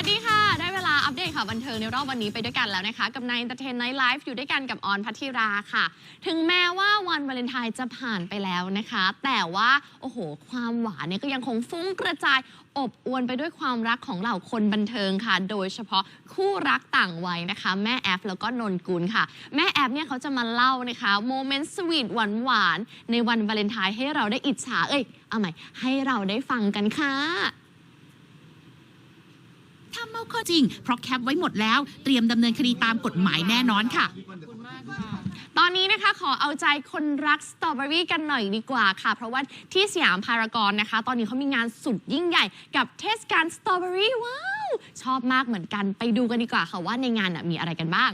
ัสดีค่ะ ได้เวลาอัปเดตข่าวบันเทิงในรอบวันนี้ไปด้วยกันแล้วนะคะ กับนาย Entertain Night Live อยู่ด้วยกันกับออนพัทธิราค่ะ ถึงแม้ว่าวันวาเลนไทน์จะผ่านไปแล้วนะคะ แต่ว่า โอ้โห ความหวานเนี่ยก็ยังคงฟุ้งกระจายอบอวลไปด้วยความรักของเหล่าคนบันเทิงค่ะ โดยเฉพาะคู่รักต่างวัยนะคะ แม่แอฟแล้วก็นนกุลค่ะ แม่แอฟเนี่ยเขาจะมาเล่านะคะโมเมนต์สวีทหวานๆในวันวาเลนไทน์ให้เราได้อิจฉาเอ้ยเอาใหม่ให้เราได้ฟังกันค่ะ ถ้าเมาข้อจริง เพราะแคปไว้หมดแล้วเตรียมดำเนินคดีตามกฎหมายแน่นอนค่ะ ตอนนี้นะคะขอเอาใจคนรักสตรอเบอรี่กันหน่อยดีกว่าค่ะ เพราะว่าที่สยามพารากอนนะคะ ตอนนี้เขามีงานสุดยิ่งใหญ่กับเทศกาลสตรอเบอรี่ว้าว ชอบมากเหมือนกันไปดูกันดีกว่าค่ะว่าในงานน่ะมีอะไรกันบ้าง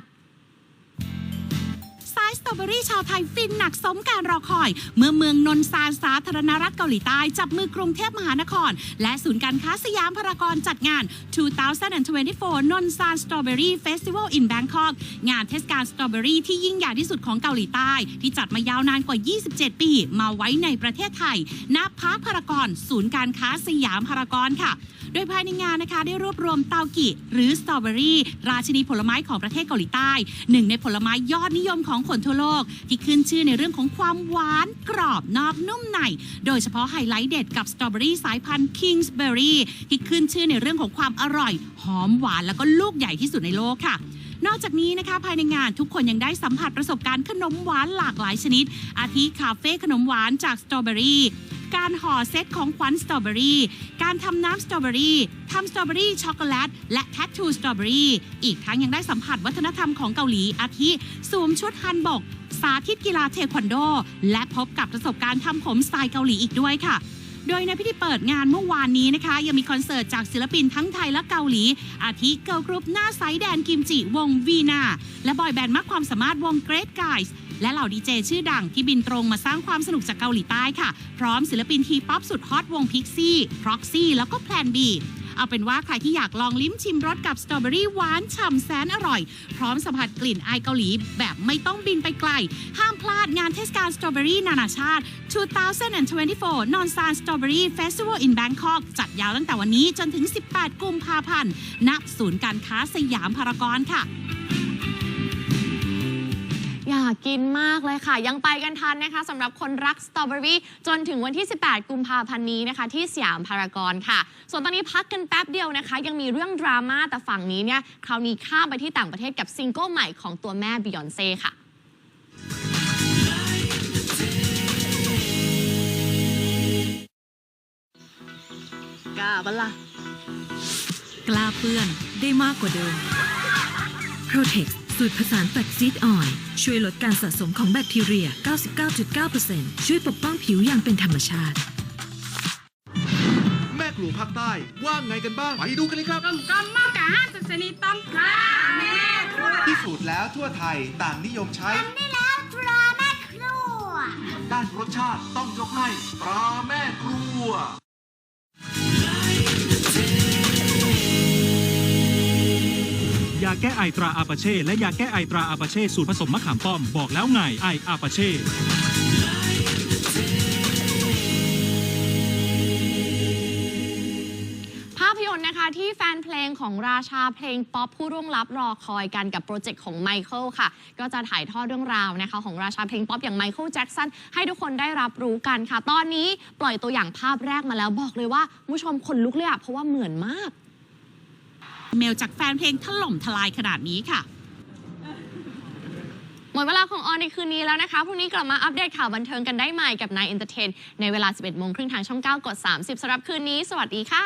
ตรอเบอรี่ชาวไทยฟินหนักสมการรอคอย เมื่อเมืองนนซานสาธารณรัฐเกาหลีใต้ จับมือกรุงเทพมหานคร และศูนย์การค้าสยามพารากอนจัดงาน 2024 นนซานสตรอเบอรี่เฟสติวัล in Bangkok งานเทศกาลสตรอเบอรี่ที่ยิ่งใหญ่ที่สุดของเกาหลีใต้ ที่จัดมายาวนานกว่า 27 ปี มาไว้ในประเทศไทยณพาร์คพารากอนศูนย์การค้าสยามพารากอนค่ะโดยภายในงานนะคะได้รวบรวมเตากิหรือสตรอเบอรี่ ราชินีผลไม้ของประเทศเกาหลีใต้ หนึ่งในผลไม้ยอดนิยมของคนทั่วโลก ที่ขึ้นชื่อในเรื่องของความหวานกรอบนอกนุ่มใน โดยเฉพาะไฮไลท์เด็ดกับสตรอเบอรี่สายพันธุ์ Kingsbury ที่ขึ้นชื่อในเรื่องของความอร่อย หอมหวานแล้วก็ลูกใหญ่ที่สุดในโลกค่ะนอกจากนี้นะคะภายในงานทุกคนยังได้สัมผัสประสบการณ์ขนมหวานหลากหลายชนิด อาทิคาเฟ่ขนมหวานจากสตรอเบอรี่ การห่อเซตของขวัญสตรอเบอรี่ การทำน้ำสตรอเบอรี่ทำสตรอเบอรี่ช็อกโกแลต และแทททูสตรอเบอรี่ อีกทั้งยังได้สัมผัสวัฒนธรรมของเกาหลีอาทิสวมชุดฮันบก สาธิตกีฬาเทควันโด และพบกับประสบการณ์ทำผมสไตล์เกาหลีอีกด้วยค่ะ โดยในพิธีเปิดงานเมื่อวานนี้นะคะ ยังมีคอนเสิร์ตจากศิลปินทั้งไทยและเกาหลี อาทิเกิร์ลกรุ๊ปหน้าไซส์แดนกิมจิวงวีนา และบอยแบนด์มากความสามารถวงเกรทไกส์และเหล่าดีเจชื่อดังที่บินตรงมาสร้างความสนุกจากเกาหลีใต้ค่ะ พร้อมศิลปินทีป๊อปสุดฮอตวงพิกซี่พร็อกซี่แล้วก็แพลนบี เอาเป็นว่าใครที่อยากลองลิ้มชิมรสกับสตรอเบอรี่หวานฉ่ำแสนอร่อย พร้อมสัมผัสกลิ่นอายเกาหลีแบบไม่ต้องบินไปไกล ห้ามพลาดงานเทศกาลสตรอเบอรี่นานาชาติ 2024นอนซานสตรอเบอรี่เฟสติวัล in Bangkok จัดยาวตั้งแต่วันนี้จนถึง 18 กุมภาพันธ์ณศูนย์การค้าสยามพารากอนค่ะากกินมากเลยค่ะ ยังไปกันทันนะคะสำหรับคนรักสตรอเบอรี่จนถึงวันที่ 18 กุมภาพันธ์นี้นะคะ ที่สยามพารากอนค่ะ ส่วนตอนนี้พักกันแป๊บเดียวนะคะ ยังมีเรื่องดราม่าแต่ฝั่งนี้เนี่ยคราวนี้ข้ามไปที่ต่างประเทศกับซิงเกิลใหม่ของตัวแม่บิยอนเซ่ค่ะกล้าบัลล่ะ กล้าเปื้อนได้มากกว่าเดิม Protex สูตรผสานแฟกซีดออยล์ช่วยลดการสะสมของแบคทีเรีย 99.9%ช่วยปกป้องผิวอย่างเป็นธรรมชาติ แม่ครัวภาคใต้ว่าไงกันบ้าง ไปดูกันเลยครับพิสูจน์แล้วทั่วไทยต่างนิยมใช้ได้แล้วตราแม่ครัว ด้านรสชาติต้องยกให้ตราแม่ครัว ยาแก้ไอตราอาปาเช่และยาแก้ไอตราอาปาเช่สูตรผสมมะขามป้อมบอกแล้วไงไออาปาเช่ภาพยนตร์นะคะที่แฟนเพลงของราชาเพลงป๊อปผู้ร่วงลับรอคอยกันกับโปรเจกต์ของไมเคิลค่ะ ก็จะถ่ายทอดเรื่องราวนะคะ ของราชาเพลงป๊อปอย่างไมเคิลแจ็กสันให้ทุกคนได้รับรู้กันค่ะ ตอนนี้ปล่อยตัวอย่างภาพแรกมาแล้วบอกเลยว่าผู้ชมขนลุกเลยอะเพราะว่าเหมือนมาก เมลจากแฟนเพลงถล่มทลายขนาดนี้ค่ะ หมดเวลาของออนในคืนนี้แล้วนะคะ พรุ่งนี้กลับมาอัปเดตข่าวบันเทิงกันได้ใหม่กับนายเอนเตอร์เทนในเวลา 11โมงครึ่งทางช่อง 9 กด 30สำหรับคืนนี้ สวัสดีค่ะ